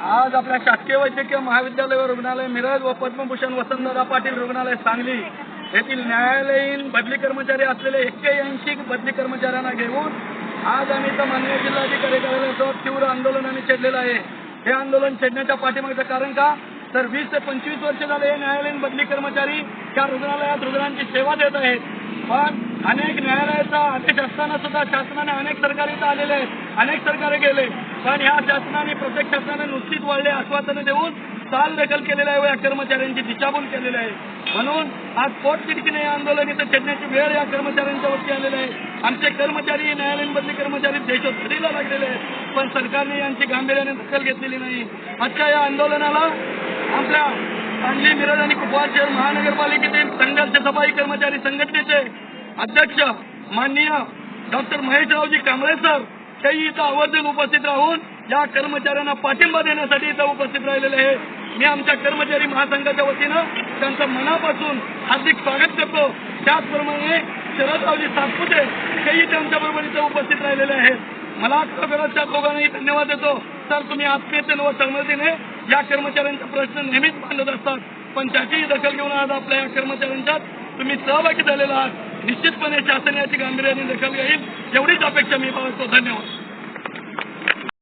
आज आपल्या शासकीय वैद्यकीय महाविद्यालय व रुग्णालय मिरज व पद्मभूषण वसंतदादा पाटील रुग्णालय सांगली येथील न्यायालयीन बदली कर्मचारी असलेले एक्क्याऐंशी बदली कर्मचाऱ्यांना घेऊन आज आम्ही इथं माननीय जिल्हाधिकारी कार्यालयासोबत तीव्र आंदोलन आम्ही छेडलेलं आहे. हे आंदोलन छेडण्याच्या पाठीमागचं कारण का? तर वीस ते पंचवीस वर्ष झाले हे न्यायालयीन बदली कर्मचारी त्या रुग्णालयात रुग्णांची सेवा देत आहेत. पण अनेक न्यायालयाचा आदेश असताना सुद्धा शासनाने अनेक सरकारी आलेले आहेत. अनेक सरकारे गेले. पण ह्या शासनाने प्रत्येक शासनाने नुसतीच वळले आश्वासनं देऊन चाल दखल केलेल्या आहे व या कर्मचाऱ्यांची दिशाभूल केलेली आहे. म्हणून आज पोटतिडकीने हे आंदोलन इथं छेडण्याची वेळ या कर्मचाऱ्यांच्या वरती आलेली आहे. आमचे कर्मचारी न्यायालयीन बदली कर्मचारी देशोधडीला लागलेले आहेत. पण सरकारने यांची गांभीर्याने दखल घेतलेली नाही. आजच्या या आंदोलनाला आमच्या सांगली मिरज आणि कुपवाड शहर महानगरपालिकेतील संघर्ष सफाई कर्मचारी संघटनेचे अध्यक्ष माननीय डॉक्टर महेशरावजी कांबळे सर काही इथं आवर्जून उपस्थित राहून या कर्मचाऱ्यांना पाठिंबा देण्यासाठी इथं उपस्थित राहिलेले आहे. मी आमच्या कर्मचारी महासंघाच्या वतीनं त्यांचं मनापासून हार्दिक स्वागत करतो. त्याचप्रमाणे शरदरावजी सातपुते हेही त्यांच्याबरोबर इथं उपस्थित राहिलेले आहेत. मला खरोखरच्या दोघांनाही धन्यवाद देतो. तर तुम्ही आत्मीयतेने व सहमतीने या कर्मचाऱ्यांचा प्रश्न नेहमीच मांडत असतात. पण त्याचीही दखल घेऊन आज आपल्या या कर्मचाऱ्यांच्यात तुम्ही सहभागी झालेला आहात. निश्चितपणे शासन याची गांभीर्याने दखल घेईल. एवढीच अपेक्षा मी बाळगतो. धन्यवाद.